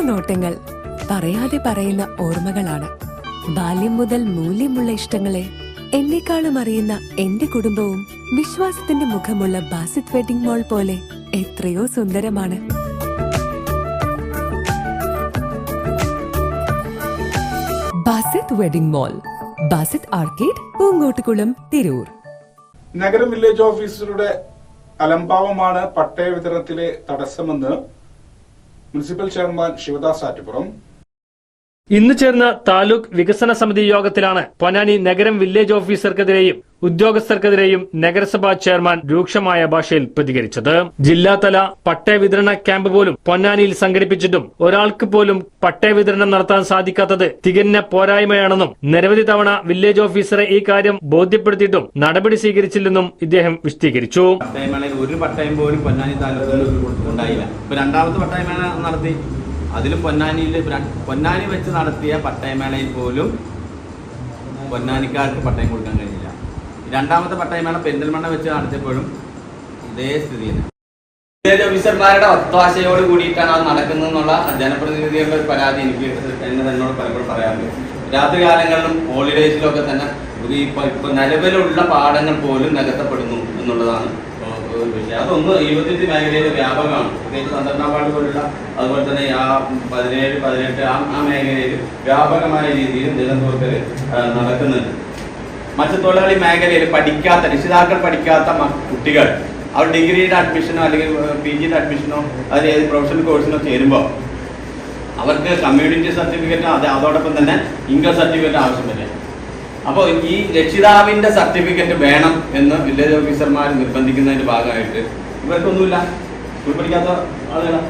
നോട്ടങ്ങൾ പറയാതെ പറയുന്ന ഓർമ്മകളാണ്. ബാല്യം മുതൽ മൂല്യമുള്ള ഇഷ്ടങ്ങളെ എന്നെക്കാളും അറിയുന്ന എന്റെ കുടുംബവും വിശ്വാസത്തിന്റെ മുഖമുള്ള ബാസിത് വെഡിംഗ് മോൾ പോലെ എത്രയോ സുന്ദരമാണ്. Basith wedding mall Basith arcade Poongottukulam Tirur. നഗരം വില്ലേജ് ഓഫീസറുടെ അലംഭാവമാണ് പട്ടയ വിതരണത്തിലെ തടസ്സമെന്ന് മുനിസിപ്പൽ ചെയർമാൻ ശിവദാസ് ആറ്റുപുറം. ഇന്ന് ചേർന്ന താലൂക്ക് വികസന സമിതി യോഗത്തിലാണ് പൊന്നാനി നഗരം വില്ലേജ് ഓഫീസർക്കെതിരെയും ഉദ്യോഗസ്ഥർക്കെതിരെയും നഗരസഭാ ചെയർമാൻ രൂക്ഷമായ ഭാഷയിൽ പ്രതികരിച്ചത്. ജില്ലാതല പട്ടയ വിതരണ ക്യാമ്പ് പോലും പൊന്നാനിയിൽ സംഘടിപ്പിച്ചിട്ടും ഒരാൾക്ക് പോലും പട്ടയ വിതരണം നടത്താൻ സാധിക്കാത്തത് തികഞ്ഞ പോരായ്മയാണെന്നും നിരവധി തവണ വില്ലേജ് ഓഫീസറെ ഈ കാര്യം ബോധ്യപ്പെടുത്തിയിട്ടും നടപടി സ്വീകരിച്ചില്ലെന്നും ഇദ്ദേഹം വിശദീകരിച്ചു. ഒരു പട്ടയം പോലും പൊന്നാനി താലൂക്കിൽ ഉണ്ടായില്ല. രണ്ടാമത്തെ പട്ടയമേള നടത്തി. അതിലും പൊന്നാനിയിൽ പൊന്നാനി വെച്ച് നടത്തിയ പട്ടയമേളയിൽ പോലും പൊന്നാനിക്കാർക്ക് പട്ടയം കൊടുക്കാൻ കഴിഞ്ഞില്ല. രണ്ടാമത്തെ പട്ടയമേള പെരിന്തൽമണ്ണ വെച്ച് നടത്തിയപ്പോഴും ഇതേ സ്ഥിതി ഓഫീസർമാരുടെ ഒത്താശയോട് കൂടിയിട്ടാണ് അത് നടക്കുന്നതെന്നുള്ള ജനപ്രതിനിധികളുടെ ഒരു പരാതി എനിക്ക് എന്നെ തന്നോട് പലപ്പോഴും പറയാറുണ്ട്. രാത്രി കാലങ്ങളിലും ഹോളിഡേയ്സിലൊക്കെ തന്നെ ഇപ്പൊ ഇപ്പൊ നിലവിലുള്ള പാഠങ്ങൾ പോലും നികത്തപ്പെടുന്നു എന്നുള്ളതാണ് അതൊന്ന് ഇരുപത്തിയഞ്ച് മേഖലയിൽ വ്യാപകമാണ്. പ്രത്യേകിച്ച് പന്ത്രണ്ടാം പോലുള്ള അതുപോലെ തന്നെ ആ പതിനേഴ് പതിനെട്ട് ആ ആ മേഖലയിൽ വ്യാപകമായ രീതിയിൽ നിലനിർത്തൽ നടക്കുന്നുണ്ട്. മത്സ്യത്തൊഴിലാളി മേഖലയിൽ പഠിക്കാത്ത രക്ഷിതാക്കൾ പഠിക്കാത്ത കുട്ടികൾ അവർ ഡിഗ്രിയുടെ അഡ്മിഷനോ അല്ലെങ്കിൽ പി ജിയുടെ അഡ്മിഷനോ അതിൽ ഏത് പ്രൊഫഷണൽ കോഴ്സിനോ ചേരുമ്പോൾ അവർക്ക് കമ്മ്യൂണിറ്റി സർട്ടിഫിക്കറ്റ് അത് അതോടൊപ്പം തന്നെ ഇൻകം സർട്ടിഫിക്കറ്റ് ആവശ്യം വരെ. അപ്പോൾ ഈ രക്ഷിതാവിന്റെ സർട്ടിഫിക്കറ്റ് വേണം എന്ന് വില്ലേജ് ഓഫീസർമാർ നിർബന്ധിക്കുന്നതിന്റെ ഭാഗമായിട്ട് ഇവർക്കൊന്നുമില്ല. സ്കൂൾ പഠിക്കാത്ത ആളുകളാണ്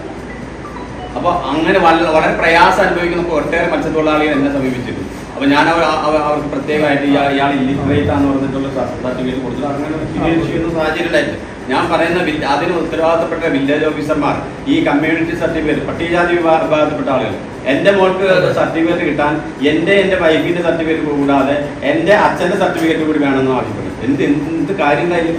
അപ്പോൾ അങ്ങനെ വളരെ വളരെ പ്രയാസം അനുഭവിക്കുന്ന ഒട്ടേറെ മത്സ്യത്തൊഴിലാളികൾ എന്നെ സമീപിച്ചിരുന്നു. അപ്പോൾ ഞാൻ അവർ അവ- അവർക്ക് പ്രത്യേകമായിട്ട് ഇയാൾ ഇയാൾ ഇല്ലിറ്ററേറ്റ് ആണെന്ന് പറഞ്ഞിട്ടുള്ള സർട്ടിഫിക്കറ്റ് കൊടുത്തു അങ്ങനെ ചെയ്യുന്ന സാഹചര്യം ഉണ്ടായിട്ടുണ്ട് ഞാൻ പറയുന്ന അതിന് ഉത്തരവാദിത്തപ്പെട്ട വില്ലേജ് ഓഫീസർമാർ ഈ കമ്മ്യൂണിറ്റി സർട്ടിഫിക്കറ്റ് പട്ടികജാതി വിഭാ- വിഭാഗത്തിൽപ്പെട്ട ആളുകൾ എന്റെ മോൾക്ക് സർട്ടിഫിക്കറ്റ് കിട്ടാൻ എന്റെ എന്റെ വൈഫിന്റെ സർട്ടിഫിക്കറ്റ് കൂടാതെ എന്റെ അച്ഛന്റെ സർട്ടിഫിക്കറ്റ് കൂടി വേണമെന്ന് ആവശ്യപ്പെടും എന്ത് എന്ത് കാര്യം കാര്യം